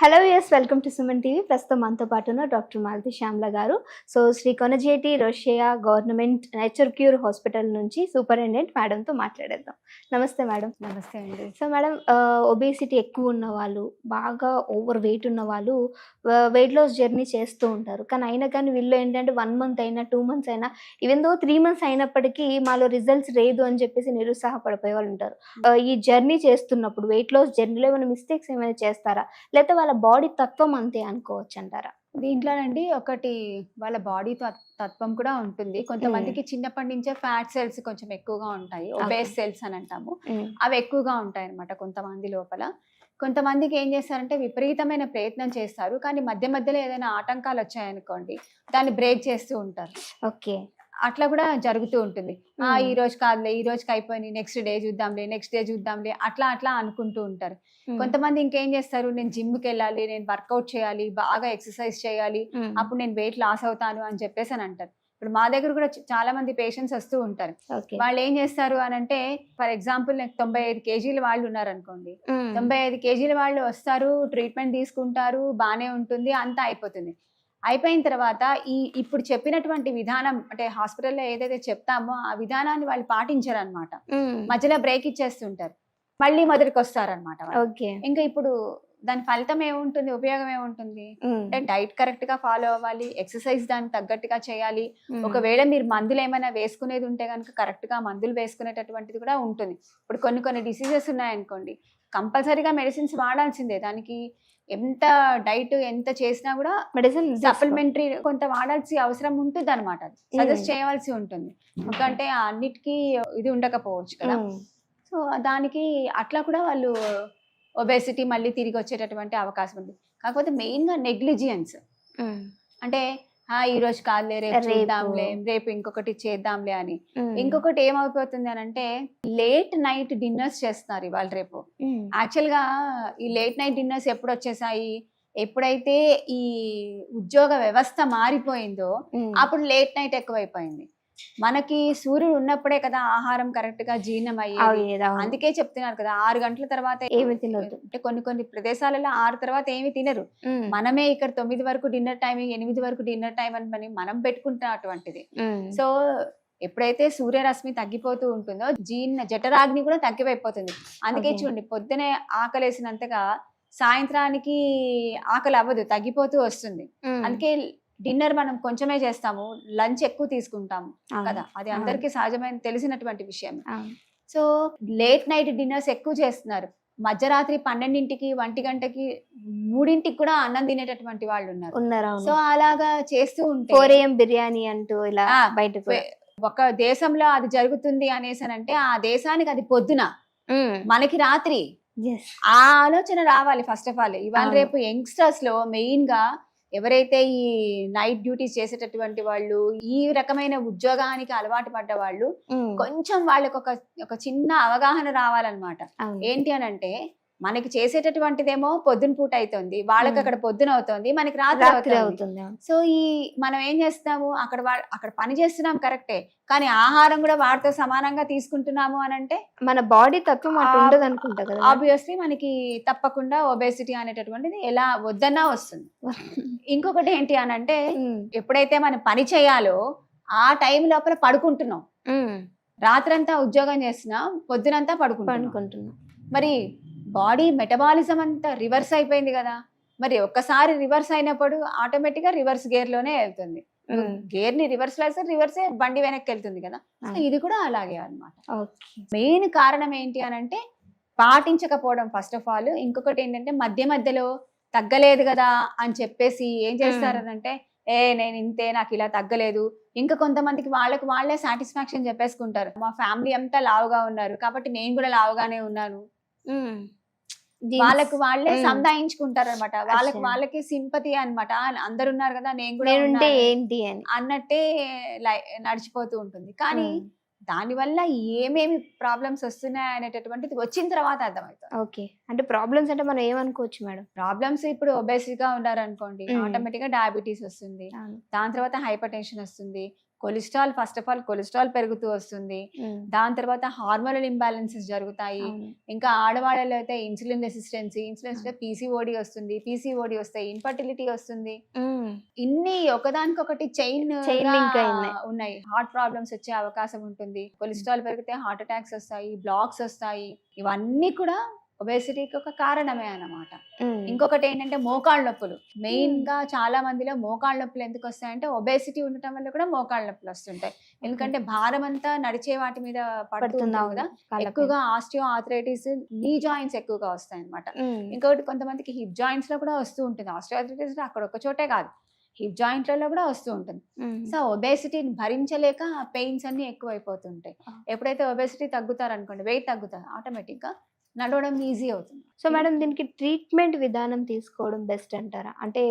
Hello yes welcome to Suman TV ప్రస్తుతం మనతో పాటు ఉన్న డాక్టర్ మాలతి శ్యామ్ల గారు. So Shri Konijeti Rosaiah government nature cure hospital నుంచి సూపరింటెండెంట్ మేడంతో మాట్లాడేద్దాం. నమస్తే మేడం. నమస్తే అండి. సో మేడం ఒబేసిటీ ఎక్కువ ఉన్న వాళ్ళు బాగా ఓవర్ వెయిట్ ఉన్న వాళ్ళు వెయిట్ లాస్ జర్నీ చేస్తూ ఉంటారు. కానీ అయినా కానీ వీళ్ళు ఏంటంటే వన్ మంత్ అయినా టూ మంత్స్ అయినా ఈవెన్ దో త్రీ మంత్స్ అయినప్పటికీ మాలో రిజల్ట్స్ లేదు అని చెప్పేసి నిరుత్సాహపడిపోయే వాళ్ళు ఉంటారు. ఈ జర్నీ చేస్తున్నప్పుడు వెయిట్ లాస్ జర్నీలో ఏమైనా మిస్టేక్స్ ఏమైనా చేస్తారా? లేకపోతే వాళ్ళ బాడీ తత్వం అంతే అనుకోవచ్చు అంటారా దీంట్లోనండి ఒకటి వాళ్ళ బాడీ తత్వం కూడా ఉంటుంది. కొంతమందికి చిన్నప్పటి నుంచే ఫ్యాట్ సెల్స్ కొంచెం ఎక్కువగా ఉంటాయి. ఒబేస్ సెల్స్ అని అంటాము. అవి ఎక్కువగా ఉంటాయి అన్నమాట కొంతమంది లోపల. కొంతమందికి ఏం చేస్తారంటే విపరీతమైన ప్రయత్నం చేస్తారు. కానీ మధ్య మధ్యలో ఏదైనా ఆటంకాలు వచ్చాయనుకోండి దాన్ని బ్రేక్ చేస్తూ ఉంటారు. ఓకే. అట్లా కూడా జరుగుతూ ఉంటుంది. ఆ. ఈ రోజు కాదులే ఈ రోజుకి అయిపోయింది నెక్స్ట్ డే చూద్దాంలే నెక్స్ట్ డే చూద్దాంలే అట్లా అట్లా అనుకుంటూ ఉంటారు. కొంతమంది ఇంకేం చేస్తారు నేను జిమ్కి వెళ్ళాలి నేను వర్కౌట్ చేయాలి బాగా ఎక్సర్సైజ్ చేయాలి అప్పుడు నేను వెయిట్ లాస్ అవుతాను అని చెప్పేసి అని అంటారు. ఇప్పుడు మా దగ్గర కూడా చాలా మంది పేషెంట్స్ వస్తూ ఉంటారు. వాళ్ళు ఏం చేస్తారు అని అంటే ఫర్ ఎగ్జాంపుల్ నాకు తొంభై ఐదు కేజీల వాళ్ళు ఉన్నారు అనుకోండి తొంభై ఐదు కేజీల వాళ్ళు వస్తారు ట్రీట్మెంట్ తీసుకుంటారు బాగానే ఉంటుంది అంతా అయిపోతుంది. అయిపోయిన తర్వాత ఈ ఇప్పుడు చెప్పినటువంటి విధానం అంటే హాస్పిటల్లో ఏదైతే చెప్తామో ఆ విధానాన్ని వాళ్ళు పాటించరు అనమాట మధ్యలో బ్రేక్ ఇచ్చేస్తుంటారు. మళ్ళీ మొదటికి వస్తారనమాట ఓకే. ఇంకా ఇప్పుడు దాని ఫలితం ఏముంటుంది? ఉపయోగం ఏముంటుంది? అంటే డైట్ కరెక్ట్గా ఫాలో అవ్వాలి ఎక్సర్సైజ్ దానికి తగ్గట్టుగా చేయాలి. ఒకవేళ మీరు మందులు ఏమైనా వేసుకునేది ఉంటే కనుక కరెక్ట్గా మందులు వేసుకునేటటువంటిది కూడా ఉంటుంది. ఇప్పుడు కొన్ని కొన్ని డిసీజెస్ ఉన్నాయనుకోండి కంపల్సరీగా మెడిసిన్స్ వాడాల్సిందే. దానికి ఎంత డైట్ ఎంత చేసినా కూడా మెడిసిన్ సప్లిమెంటరీ కొంత వాడాల్సి అవసరం ఉంటుంది అనమాట సజెస్ట్. చేయవలసి ఉంటుంది. ఎందుకంటే అన్నిటికీ ఇది ఉండకపోవచ్చు కదా. సో దానికి అట్లా కూడా వాళ్ళు ఒబేసిటీ మళ్ళీ తిరిగి వచ్చేటటువంటి అవకాశం ఉంది. కాకపోతే మెయిన్గా నెగ్లిజియన్స్ అంటే ఈ రోజు కాదులే రేపు రేపు. చేద్దాంలే రేపు ఇంకొకటి చేద్దాంలే అని. ఇంకొకటి ఏమైపోతుంది అని అంటే లేట్ నైట్ డిన్నర్స్ చేస్తున్నారు ఇవాళ రేపు. యాక్చువల్గా ఈ లేట్ నైట్ డిన్నర్స్ ఎప్పుడు వచ్చేసాయి? ఎప్పుడైతే ఈ ఉద్యోగ వ్యవస్థ మారిపోయిందో అప్పుడు లేట్ నైట్ ఎక్కువైపోయింది. మనకి సూర్యుడు ఉన్నప్పుడే కదా ఆహారం కరెక్ట్గా జీర్ణం అయ్యేది అందుకే చెప్తున్నారు కదా ఆరు గంటల తర్వాత ఏమి తినొద్దు. అంటే కొన్ని కొన్ని ప్రదేశాలలో ఆరు తర్వాత ఏమి తినరు. మనమే ఇక్కడ తొమ్మిది వరకు డిన్నర్ టైం ఎనిమిది వరకు డిన్నర్ టైం అని మనం- మనం పెట్టుకుంటాం అటువంటిది. సో ఎప్పుడైతే సూర్యరశ్మి తగ్గిపోతూ ఉంటుందో జీర్ణ జఠరాగ్ని కూడా తగ్గిపోతుంది అందుకే. చూడండి పొద్దునే ఆకలేసినంతగా సాయంత్రానికి ఆకలి అవ్వదు తగ్గిపోతూ వస్తుంది. అందుకే డిన్నర్ మనం కొంచెమే చేస్తాము లంచ్ ఎక్కువ తీసుకుంటాము కదా. అది అందరికీ సహజమైన తెలిసినటువంటి విషయం సో లేట్ నైట్ డిన్నర్స్ ఎక్కువ చేస్తున్నారు. మధ్యరాత్రి పన్నెండింటికి ఒంటి గంటకి మూడింటికి కూడా అన్నం తినేటటువంటి వాళ్ళు ఉన్నారు. ఉన్నారు సో అలాగా చేస్తూ ఉంటే ఫోర్ ఏఎం బిర్యానీ అంటూ ఇలా బయటకు ఒక దేశంలో అది జరుగుతుంది అనేసి అంటే ఆ దేశానికి అది పొద్దున. మనకి రాత్రి. ఆ ఆలోచన రావాలి ఫస్ట్ ఆఫ్ ఆల్. ఇవాళ. రేపు యంగ్స్టర్స్లో మెయిన్గా ఎవరైతే ఈ నైట్ డ్యూటీస్ చేసేటటువంటి వాళ్ళు ఈ రకమైన ఉద్యోగానికి అలవాటు పడ్డ వాళ్ళు కొంచెం వాళ్ళకి ఒక ఒక చిన్న అవగాహన రావాలన్నమాట. ఏంటి అని అంటే మనకి చేసేటటువంటిదేమో పొద్దున పూట అవుతుంది వాళ్ళకి. అక్కడ పొద్దున అవుతుంది మనకి రాత్రి అవుతుంది. సో ఈ మనం ఏం చేస్తున్నాము? అక్కడ అక్కడ పని చేస్తున్నాం కరెక్టే. కానీ ఆహారం కూడా వాటితో సమానంగా తీసుకుంటున్నాము అని అంటే మన బాడీ తత్వం ఉండదు అనుకుంటా కదా ఆబ్వియస్లీ మనకి తప్పకుండా ఒబేసిటీ అనేటటువంటిది ఎలా వద్దన్నా వస్తుంది. ఇంకొకటి ఏంటి అని అంటే ఎప్పుడైతే మనం పని చేయాలో ఆ టైం లోపల పడుకుంటున్నాం. రాత్రంతా ఉద్యోగం చేస్తున్నాం పొద్దునంతా పడుకుంటున్నాం. పడుకుంటున్నా. మరి బాడీ మెటబాలిజం అంతా రివర్స్ అయిపోయింది కదా. మరి ఒక్కసారి రివర్స్ అయినప్పుడు ఆటోమేటిక్గా రివర్స్ గేర్లోనే వెళ్తుంది. గేర్ని రివర్స్ వేస్తే రివర్సే బండి వెనక్కి వెళ్తుంది కదా. సో. ఇది కూడా అలాగే అన్నమాట. ఓకే. మెయిన్ కారణం ఏంటి అని అంటే పాటించకపోవడం ఫస్ట్ ఆఫ్ ఆల్. ఇంకొకటి ఏంటంటే మధ్య మధ్యలో తగ్గలేదు కదా అని చెప్పేసి ఏం చేస్తారనంటే ఏ నేను ఇంతే నాకు ఇలా తగ్గలేదు. ఇంకా కొంతమందికి వాళ్ళకి వాళ్ళే సాటిస్ఫాక్షన్ చెప్పేసుకుంటారు. మా ఫ్యామిలీ అంతా లావుగా ఉన్నారు. కాబట్టి నేను కూడా లావుగానే ఉన్నాను. వాళ్ళకి వాళ్ళే మ్మ్. సంధాయించుకుంటారు అనమాట వాళ్ళకి. వాళ్ళకి సింపతి అనమాట అందరు ఉన్నారు కదా నేను కూడా ఉన్నాను ఏంటి అని. అన్నట్టే నడిచిపోతూ ఉంటుంది. కానీ దానివల్ల ఏమేమి ప్రాబ్లమ్స్ వస్తున్నాయి అనేటటువంటిది వచ్చిన తర్వాత అర్థమవుతుంది. ఓకే. అంటే ప్రాబ్లమ్స్ అంటే మనం ఏమనుకోవచ్చు మేడం? ప్రాబ్లమ్స్ ఇప్పుడు obese గా ఉన్నారనుకోండి. ఆటోమేటిక్గా డయాబెటీస్ వస్తుంది. దాని తర్వాత హైపర్ టెన్షన్ వస్తుంది. Cholesterol first of all cholesterol పెరుగుతూ వస్తుంది. ఉమ్, దాని తర్వాత హార్మోనల్ ఇంబ్యాలెన్సెస్ జరుగుతాయి. అవును. ఇంకా ఆడవాళ్ళలో అయితే ఇన్సులిన్ రెసిస్టెన్సీ ఇన్సులిన్ పీసీఓడి వస్తుంది. పీసీఓడి వస్తాయి ఇన్ఫర్టిలిటీ వస్తుంది. ఉమ్, ఇన్ని ఒకదానికొకటి చైన్. ఉన్నాయి. హార్ట్ ప్రాబ్లమ్స్ వచ్చే అవకాశం ఉంటుంది. కొలెస్ట్రాల్ పెరిగితే హార్ట్ అటాక్స్ వస్తాయి బ్లాక్స్ వస్తాయి. ఇవన్నీ కూడా ఒబేసిటీకి ఒక కారణమే అన్నమాట. ఉమ్, ఇంకొకటి ఏంటంటే మోకాళ్ళ నొప్పులు. మెయిన్గా చాలా మందిలో మోకాళ్ళ నొప్పులు ఎందుకు వస్తాయంటే ఒబేసిటీ ఉండటం వల్ల కూడా మోకాళ్ళ నొప్పులు వస్తుంటాయి. ఎందుకంటే భారం అంతా నడిచే వాటి మీద పడుతూ పడుతుంది. కదా. ఎక్కువగా ఆస్టియో ఆర్థరైటిస్ నీ జాయింట్స్ ఎక్కువగా వస్తాయి అనమాట ఇంకొకటి కొంతమందికి హిప్ జాయింట్స్లో కూడా వస్తూ ఉంటుంది. ఆస్టియో ఆర్థరైటిస్ అక్కడ ఒక చోటే కాదు. హిప్ జాయింట్లలో కూడా వస్తూ ఉంటుంది. సో ఒబేసిటీని భరించలేక పెయిన్స్ అన్ని ఎక్కువైపోతుంటాయి. ఎప్పుడైతే ఒబేసిటీ తగ్గుతారనుకోండి వెయిట్ తగ్గుతారు ఆటోమేటిక్గా నడవడం ఈజీ అవుతుంది. సో మేడం దీనికి ట్రీట్మెంట్ విధానం తీసుకోవడం బెస్ట్ అంటారా? అంటే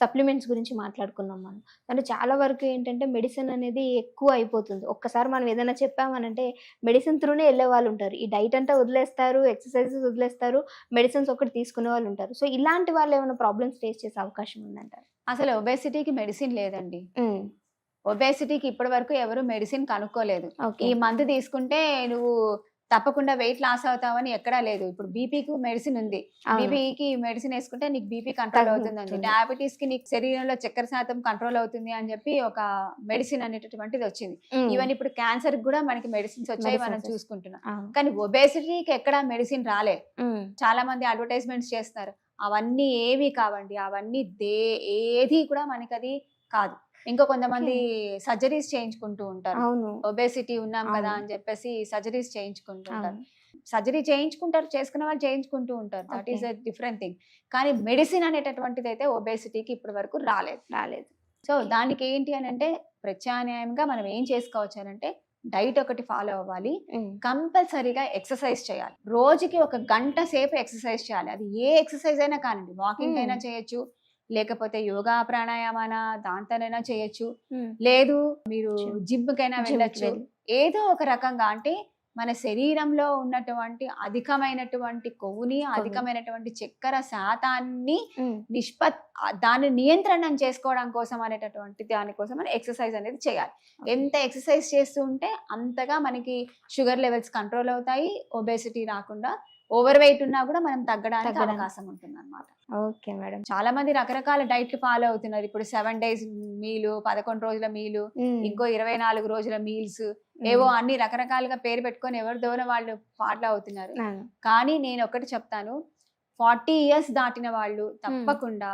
సప్లిమెంట్స్ గురించి మాట్లాడుకున్నాం మనం. అంటే చాలా వరకు ఏంటంటే మెడిసిన్ అనేది ఎక్కువ అయిపోతుంది. ఒక్కసారి మనం ఏదైనా చెప్పామనంటే మెడిసిన్ త్రూనే వెళ్ళే వాళ్ళు ఉంటారు. ఈ డైట్ అంతా వదిలేస్తారు ఎక్సర్సైజెస్ వదిలేస్తారు మెడిసిన్స్ ఒకటి తీసుకునే వాళ్ళు ఉంటారు. సో ఇలాంటి వాళ్ళు ఏమైనా ప్రాబ్లమ్స్ ఫేస్ చేసే అవకాశం ఉందంటారు? అసలు ఒబేసిటీకి మెడిసిన్ లేదండి. ఒబేసిటీకి ఇప్పటి వరకు ఎవరు మెడిసిన్ కనుక్కోలేదు. ఈ మందు తీసుకుంటే నువ్వు తప్పకుండా వెయిట్ లాస్ అవుతావని ఎక్కడా లేదు. ఇప్పుడు బీపీకి మెడిసిన్ ఉంది. బీపీకి మెడిసిన్ వేసుకుంటే నీకు బీపీ కంట్రోల్ అవుతుందండి. డయాబెటీస్కి నీకు శరీరంలో చక్కెర శాతం కంట్రోల్ అవుతుంది అని చెప్పి ఒక మెడిసిన్ అనేటటువంటిది వచ్చింది. ఈవెన్ ఇప్పుడు క్యాన్సర్ కూడా మనకి మెడిసిన్స్ వచ్చాయి మనం. చూసుకుంటున్నాం. కానీ ఒబేసిటీకి ఎక్కడ మెడిసిన్ రాలే. చాలా మంది అడ్వర్టైజ్మెంట్స్ చేస్తున్నారు. అవన్నీ ఏవి కావండి. అవన్నీ దే ఏది కూడా మనకి అది కాదు. ఇంకో కొంతమంది సర్జరీస్ చేయించుకుంటూ ఉంటారు. అవును. ఒబేసిటీ ఉన్నాం కదా. అని చెప్పేసి సర్జరీస్ చేయించుకుంటూ ఉంటారు. సర్జరీ చేయించుకుంటారు చేసుకున్న వాళ్ళు చేయించుకుంటూ ఉంటారు. That. Is a different thing కానీ మెడిసిన్ అనేటటువంటిది అయితే ఒబేసిటీకి ఇప్పటి వరకు రాలేదు. రాలేదు. సో దానికి ఏంటి అని అంటే ప్రత్యామ్నాయంగా మనం ఏం చేసుకోవచ్చు అని అంటే డైట్ ఒకటి ఫాలో అవ్వాలి. కంపల్సరీగా ఎక్సర్సైజ్ చేయాలి. రోజుకి ఒక గంట సేపు ఎక్సర్సైజ్ చేయాలి. అది ఏ ఎక్సర్సైజ్ అయినా కానివ్వండి వాకింగ్ అయినా. చేయొచ్చు లేకపోతే యోగా ప్రాణాయామాన దాంతోనైనా చేయొచ్చు. లేదు మీరు. జిమ్. కైనా వెళ్ళొచ్చు. వెళ్ళి. ఏదో ఒక రకంగా అంటే మన శరీరంలో ఉన్నటువంటి అధికమైనటువంటి కొవ్వుని అధికమైనటువంటి చక్కెర శాతాన్ని నిష్పత్ దాన్ని నియంత్రణం చేసుకోవడం కోసం అనేటటువంటి దానికోసం మనం ఎక్సర్సైజ్ అనేది చేయాలి. ఎంత ఎక్సర్సైజ్ చేస్తూ ఉంటే అంతగా మనకి షుగర్ లెవెల్స్ కంట్రోల్ అవుతాయి. ఒబేసిటీ రాకుండా ఓవర్ వెయిట్ ఉన్నా కూడా మనం తగ్గడానికి తగ్గడానికి. అవకాశం ఉంటుంది అనమాట ఓకే మేడం. చాలా మంది రకరకాల డైట్లు ఫాలో అవుతున్నారు. ఇప్పుడు సెవెన్ డేస్ మీలు పదకొండు రోజుల మీలు ఇంకో ఇరవై నాలుగు రోజుల మీల్స్ ఏవో అన్ని రకరకాలుగా పేరు పెట్టుకొని ఎవరి దూరం వాళ్ళు ఫాలో అవుతున్నారు. కానీ నేను ఒకటి చెప్తాను. ఫార్టీ ఇయర్స్ దాటిన వాళ్ళు తప్పకుండా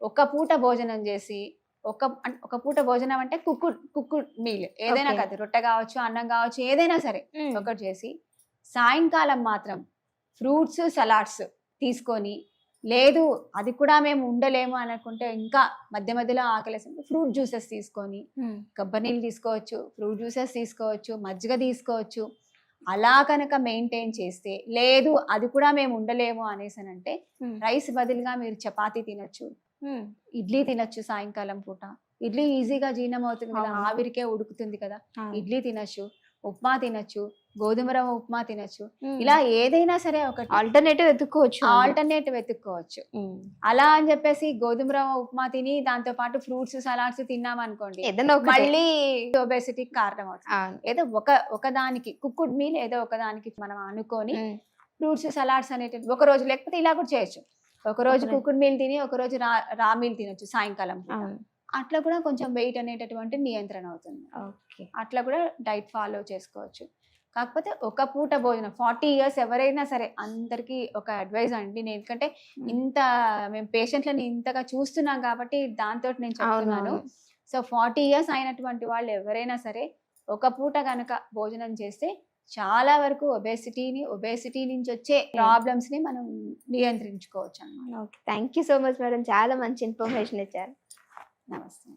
ఒక పూట భోజనం చేసి ఒక ఒక పూట భోజనం అంటే కుక్కు కుక్కు మీల్. ఏదైనా. కాదు రొట్టె కావచ్చు అన్నం కావచ్చు ఏదైనా సరే ఒకటి చేసి సాయంకాలం మాత్రం ఫ్రూట్స్ సలాడ్స్ తీసుకొని లేదు అది కూడా మేము ఉండలేము అనుకుంటే ఇంకా మధ్య మధ్యలో ఆకలేసి ఫ్రూట్ జ్యూసెస్ తీసుకొని కొబ్బరి నీళ్ళు తీసుకోవచ్చు ఫ్రూట్ జ్యూసెస్ తీసుకోవచ్చు మజ్జిగ తీసుకోవచ్చు. అలా కనుక మెయింటైన్ చేస్తే లేదు అది కూడా మేము ఉండలేము అనేసి అంటే ఉమ్, రైస్ బదులుగా మీరు చపాతీ తినొచ్చు. ఇడ్లీ తినొచ్చు సాయంకాలం పూట. ఇడ్లీ ఈజీగా జీర్ణం అవుతుంది కదా. ఆవిరికే ఉడుకుతుంది కదా. ఇడ్లీ తినొచ్చు ఉప్మా తినొచ్చు గోధుమ రవ్వ ఉప్మా తినొచ్చు. ఇలా ఏదైనా సరే ఒకటి. ఆల్టర్నేటివ్ వెతుక్కోవచ్చు ఆల్టర్నేటివ్ వెతుక్కోవచ్చు. అలా అని చెప్పేసి గోధుమ రవ్వ ఉప్మా తిని దాంతో పాటు ఫ్రూట్స్ సలాడ్స్ తిన్నాం అనుకోండి. మళ్ళీ ఒబేసిటీకి కారణం అవుతుంది. ఏదో ఒక ఒకదానికి కుక్కుడ్ మీల్ ఏదో ఒకదానికి మనం అనుకొని ఫ్రూట్స్ సలాడ్స్ అనేటివి ఒక రోజు లేకపోతే ఇలా కూడా చేయొచ్చు. ఒక రోజు ఒక. కుక్కుడ్ మీల్ తిని ఒక రోజు రా రా మీల్ తినొచ్చు సాయంకాలం. అట్లా కూడా కొంచెం వెయిట్ అనేటటువంటి నియంత్రణ అవుతుంది. ఓకే. అట్లా కూడా డైట్ ఫాలో చేసుకోవచ్చు. కాకపోతే ఒక పూట భోజనం ఫార్టీ ఇయర్స్ ఎవరైనా సరే అందరికీ ఒక అడ్వైజ్ అండి. నేను ఎందుకంటే ఇంత మేము పేషెంట్లని ఇంతగా చూస్తున్నాం కాబట్టి దాంతో నేను చెప్తున్నాను. సో ఫార్టీ ఇయర్స్ అయినటువంటి వాళ్ళు ఎవరైనా సరే ఒక పూట కనుక భోజనం చేస్తే చాలా వరకు ఒబేసిటీని ఒబేసిటీ నుంచి వచ్చే ప్రాబ్లమ్స్ని మనం నియంత్రించుకోవచ్చు అన్నమాట okay. Thank you so much madam. చాలా మంచి ఇన్ఫర్మేషన్ ఇచ్చారు. నమస్తే.